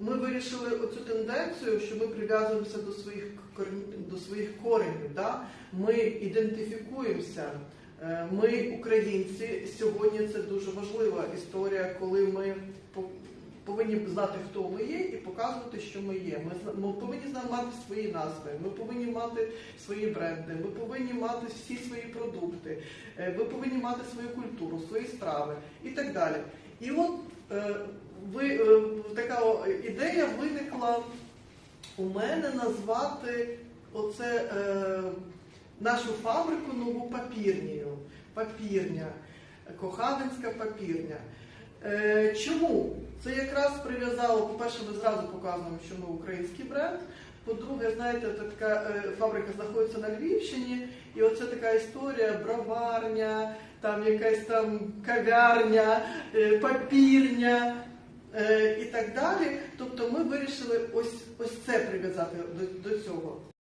ми вирішили оцю тенденцію, що ми прив'язуємося до своїх до своїх коренів. Да? Ми ідентифікуємося. Е, Ми українці. Сьогодні це дуже важлива історія, коли ми повинні знати, хто ми є, і показувати, що ми є. Ми, ми повинні мати свої назви, ми повинні мати свої бренди, ми повинні мати всі свої продукти, е, ви повинні мати свою культуру, свої справи і так далі. І от е, ви, е, така ідея виникла у мене назвати оце е, нашу фабрику нову папірнію. Папірня, Коханинська папірня. Е, чому? Це якраз прив'язало, по-перше, ми зразу показуємо, що ми український бренд. По-друге, знаєте, така е, фабрика знаходиться на Львівщині, і оце така історія, броварня, там якась там кав'ярня, е, папірня так далі. Тобто ми вирішили ось, ось це прив'язати до, до цього.